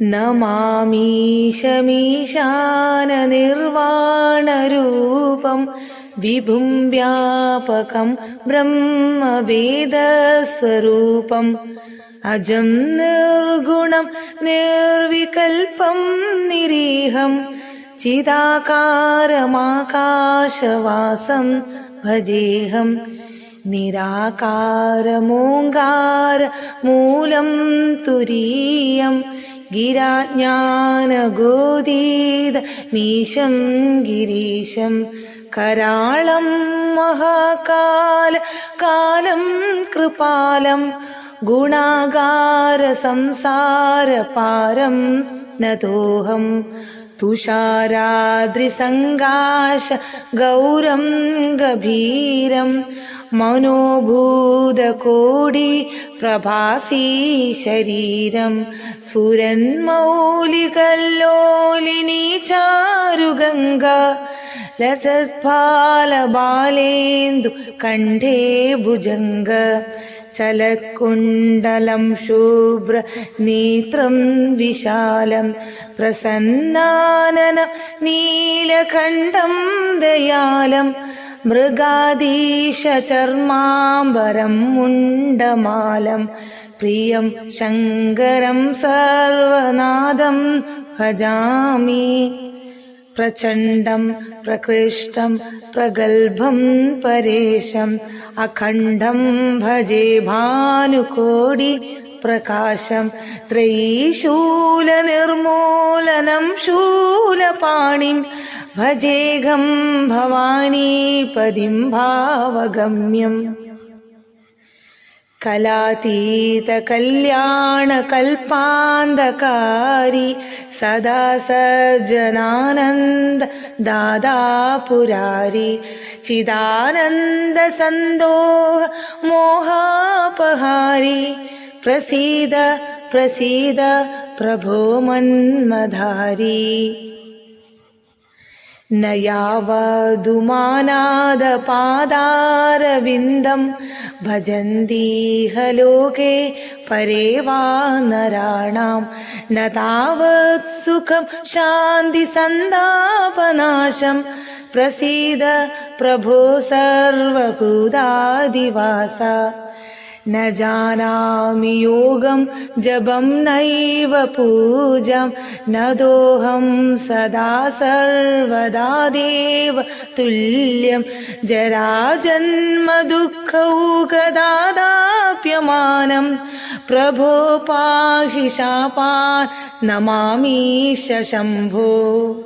നമാമീശമീശാനനിർവാണരൂപം വിഭും വ്യാപകം ബ്രഹ്മവേദസ്വരൂപം അജം നിർഗുണം നിർവികൽപ്പം നിരീഹം ചിതാകാരമാകാശവാസം ഭജേഹം നിരാകാരമോങ്കാര മൂലം തുരീയം ഗിരാജ്ഞാനഗോദീത നീശം ഗിരീശം കരാളം മഹാകാല കാലം കൃപാലം ഗുണാകാര സംസാര പാരം നതോഹം തുഷാരാദ്രിസങ്കാശ ഗൗരം ഗഭീരം മനോഭൂതകോടി പ്രഭാസീ ശരീരം സുരൻ മൗലികല്ലോലിനി ചാരുഗംഗ. ലസത്ഫാലബാലേന്ദു കണ്ഠേ ഭുജംഗ. ചലക്കുണ്ടലം ശുഭ്ര നേത്രം വിശാലം. പ്രസന്നാനന നീലകണ്ഠം ദയാലം. മൃഗാധീശചർമാംബരം മുണ്ടമാലം പ്രിയം ശങ്കരം സർവനാദം ഭജാമി. പ്രചണ്ഡം പ്രകൃഷ്ടം പ്രഗൽഭം പരേശം അഖണ്ഡം ഭജേ ഭാനുകോടി भजे भानुकोडि प्रकाशं त्रयीशूलनिर्मूलनं शूलपाणिं भजेघं भवानीपदिं भावगम्यम् कलातीतकल्याणकल्पान्धकारी सदा सज्जनानन्द दादा पुरारी चिदानन्दसन्दोह मोहापहारी प्रसीद प्रसीद प्रभो मन्मधारी। न यावदुमानादपादारविन्दं भजन्तीह लोके परे वा नराणां। न तावत् सुखं शान्तिसन्तापनाशं प्रसीद प्रभो सर्वभूतादिवासा न जानामि योगं जपं नैव पूजां। न दोऽहं सदा सर्वदा देव तुल्यं। जराजन्मदुःखौकदादाप्यमानं प्रभो पाहि शापान् नमामीश शम्भो